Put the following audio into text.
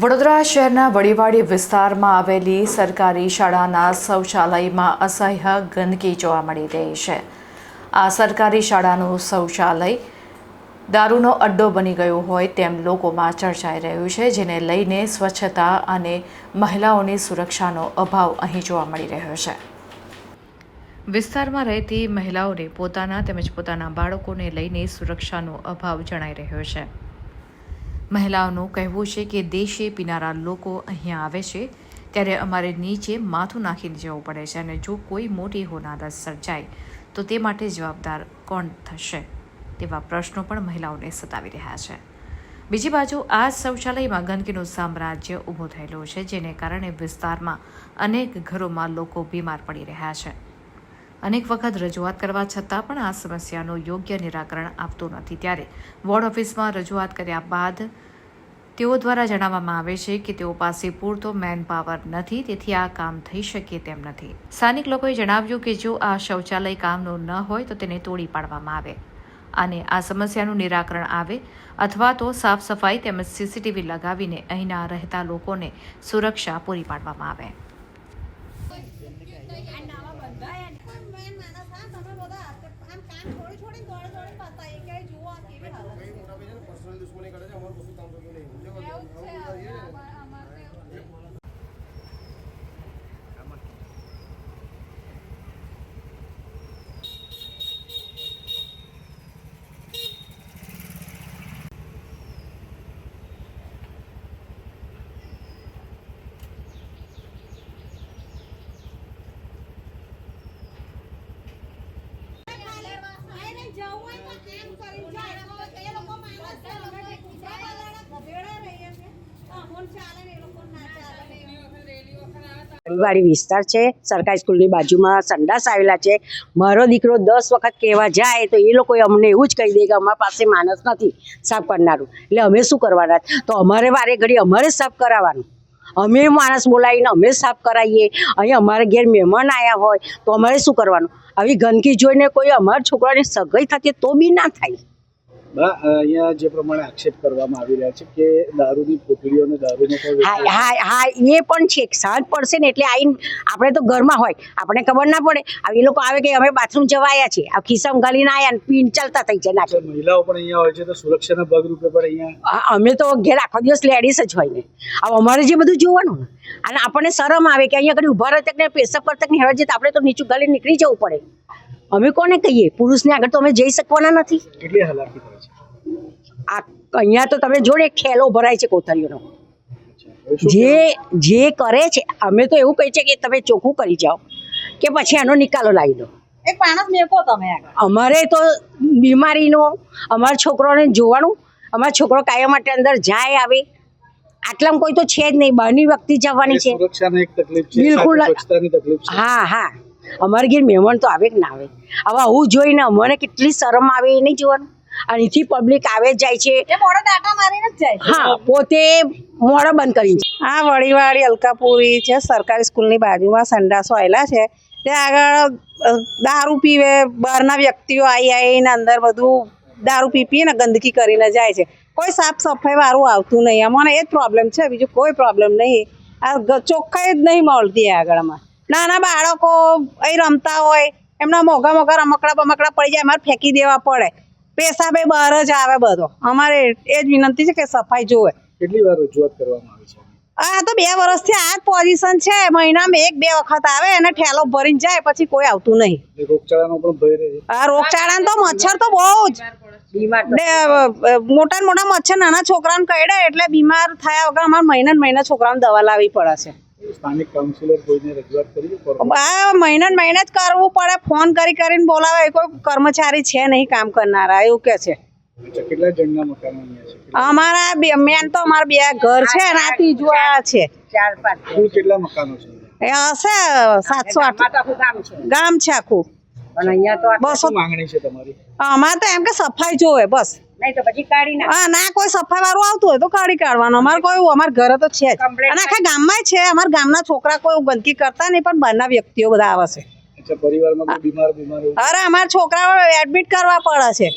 વડોદરા શહેરના વડીવાડી વિસ્તારમાં આવેલી સરકારી શાળાના શૌચાલયમાં અસહ્ય ગંદકી જોવા મળી રહી છે. આ સરકારી શાળાનું શૌચાલય દારૂનો અડ્ડો બની ગયો હોય તેમ લોકોમાં ચર્ચાઈ રહ્યું છે, જેને લઈને સ્વચ્છતા અને મહિલાઓની સુરક્ષાનો અભાવ અહીં જોવા મળી રહ્યો છે. વિસ્તારમાં રહેતી મહિલાઓને પોતાના તેમજ પોતાના બાળકોને લઈને સુરક્ષાનો અભાવ જણાઈ રહ્યો છે. મહિલાઓનું કહેવું છે કે દેશે પીનારા લોકો અહીંયા આવે છે, ત્યારે અમારે નીચે માથું નાખીને જવું પડે છે અને જો કોઈ મોટી હોનારત સર્જાય, તો તે માટે જવાબદાર કોણ થશે? તેવા પ્રશ્નો પણ મહિલાઓને સતાવી રહ્યા છે. બીજી બાજુ આ શૌચાલયમાં ગંદકીનું સામ્રાજ્ય ઊભું થયેલું છે, જેને કારણે વિસ્તારમાં અનેક ઘરોમાં લોકો બીમાર પડી રહ્યા છે. અનેક વખત રજૂઆત કરવા છતાં પણ આ સમસ્યાનું યોગ્ય નિરાકરણ આપતું નથી. ત્યારે વોર્ડ ઓફિસમાં રજૂઆત કર્યા બાદ તેઓ દ્વારા જણાવવામાં આવે છે કે તેઓ પાસે પૂરતો મેન પાવર નથી, તેથી આ કામ થઈ શકે તેમ નથી. સ્થાનિક લોકોએ જણાવ્યું કે જો આ શૌચાલય કામનું ન હોય તો તેને તોડી પાડવામાં આવે અને આ સમસ્યાનું નિરાકરણ આવે અથવા તો સાફ સફાઈ તેમજ સીસીટીવી લગાવીને અહીંના રહેતા લોકોને સુરક્ષા પૂરી પાડવામાં આવે મેન માણસ હા તમે બધા આમ છોડી છોડીને દોડે દોડે પતાય કે જુઓ આ કેવી હાલત છે. પર્સનલ દુશ્મની કરે છે અમારું કશું કામ થતું નહીં એવું જ છે હવે અમાર- અમાર તો એવું જ છે. એને જવું હોય તો કામ કરીને જાય. એ લોકો માણસ છે, અમે કોઈ કૂતરા પાલવાના ગધેડા રહીએ છીએ. વાડી વિસ્તાર છે, સરકારી સ્કૂલની બાજુમાં સંડાસ આવેલા છે. મારો દીકરો દસ વખત કહેવા જાય તો એ લોકોએ અમને એવું જ કહી દે કે અમારા પાસે માણસ નથી સાફ કરનારું. એટલે અમે શું કરવાના? તો અમારે વારે ઘડી અમારે સાફ કરાવવાનું. અમે માણસ બોલાવીને અમે સાફ કરાવીએ. અહીં અમારે ઘેર મહેમાન આવ્યા હોય તો અમારે શું કરવાનું? આવી ગંદકી જોઈને કોઈ અમારા છોકરાની સગાઈ થતી તો બી ના થાય. અહીંયા જે પ્રમાણે આક્ષેપ કરવામાં આવી રહ્યા છે કે દારૂની પોટલીઓ અને દારૂનો હા હા એ પણ છે સાંજ પડશે ને એટલે આવીને આપણે તો ઘરમાં હોય આપણે ખબર ના પડે. હવે એ લોકો આવે કે અમે બાથરૂમ જવા આવ્યા છે આ ખિસ્સામાં ગાલીને આવ્યા ને પીન ચાલતા થઈ જાય નાખે. મહિલાઓ પણ અહીંયા હોય છે તો સુરક્ષાના ભાગરૂપે પણ અહીંયા અમે તો ઘેર આખો દિવસ લેડીઝ જ હોય ને. હવે અમારે જે બધું જોવાનું અને આપણને શરમ આવે કે અહીંયા આગળ ઊભા રહેતા ને પેશાબ કરતા ને હેવા જતા આપણે તો નીચું ગાલી નીકળી જવું પડે. અમે કોને કહીએ? પુરુષને આગળ તો અમે જઈ શકવાના નથી. કેટલી હાલાકી છે? આ અહીંયા તો તમે જોડે ખેલો ભરાય છે કોથળીઓનો. જે જે કરે છે અમે તો એવું કહીએ છીએ કે તમે ચોખ્ખું કરી જાઓ કે પછી આનો નિકાલો લાવી દો. એક માણસ મેકો તમે અમારે તો બીમારીનો અમારા છોકરોને જોવાનું અમારા છોકરો કાયમ માટે અંદર જાય આવે. આટલામાં કોઈ તો છે જ નહીં બહારની વ્યક્તિ જવાની છે. સુરક્ષાની એક તકલીફ છે બિલકુલ. છે. હા હા. અમારે ઘેર મહેમાન તો આવે કે ના આવે. હવે આવું જોઈને અમને કેટલી શરમ આવે એ નહીં જોવાનું. અહીંથી પબ્લિક આવે જ જાય છે. હા પોતે મોડા બંધ કરી આ વડીવાળી અલકાપુરી છે સરકારી સ્કૂલની બાજુમાં સંડાસો આવેલા છે. ત્યાં આગળ દારૂ પીવે બહારના વ્યક્તિઓ આવી આવીને અંદર બધું દારૂ પી પીને ગંદકી કરીને જાય છે. કોઈ સાફ સફાઈ વાળું આવતું નહીં. અમને એ જ પ્રોબ્લેમ છે બીજું કોઈ પ્રોબ્લેમ નહીં. આ ચોખ્ખાઈ જ નહીં મળતી આગળમાં નાના બાળકો અહીં રમતા હોય એમના મોઘા મોઘા રમકડા બમકડા પડી જાય અમારે ફેંકી દેવા પડે. પેશાબે બહાર જ આવે બધો. અમારે એ જ વિનંતી છે કે સફાઈ જોવે કેટલી વાર રજૂઆત કરવામાં આવી છે? આ તો બે વર્ષથી આ જ પોઝિશન છે. મહિનામાં એક બે વખત આવે અને ઠેલો ભરીને જાય પછી કોઈ આવતું નહીં. રોગચાળાનો પણ ભય રહે આ રોગચાળાનો તો મચ્છર તો બહુ જ. મોટા મોટા મચ્છર નાના છોકરાને કરડે એટલે બીમાર થયા વગર અમારે મહિના ને મહિના છોકરાને દવા લાવવી પડે છે. સ્થાનિક કાઉન્સિલર કોઈને રજૂઆત કરી આ મહિને મહિને જ કરવું પડે. ફોન કરી કરીને બોલાવે. એ કોઈ કર્મચારી છે નહીં કામ કરનારા. એવું કે છે. કેટલા જણના મકાન અહીંયા છે? અમારા બે મેન તો અમારા બે ઘર છે અને આ ત્રીજું આ છે. ચાર પાંચ. કેટલા મકાનો છે? એ હશે સાતસો આઠ. ગામ છે આખું. પણ અહીંયા તો બસો માંગણી છે તમારી? અમારે તો એમ કે સફાઈ જોવે બસ. નહીં તો પછી કાઢી નાખ. હા ના કોઈ સફાઈ વાળું આવતું હોય તો કાઢી કાઢવાનું. અમારે કોઈ અમારા ઘરે તો છે જ. અને આખા ગામમાં છે અમારા ગામના છોકરા કોઈ ગંદકી કરતા નહીં પણ બહારના વ્યક્તિઓ બધા આવે છે. અરે અમારા છોકરાઓ એડમિટ કરવા પડે છે.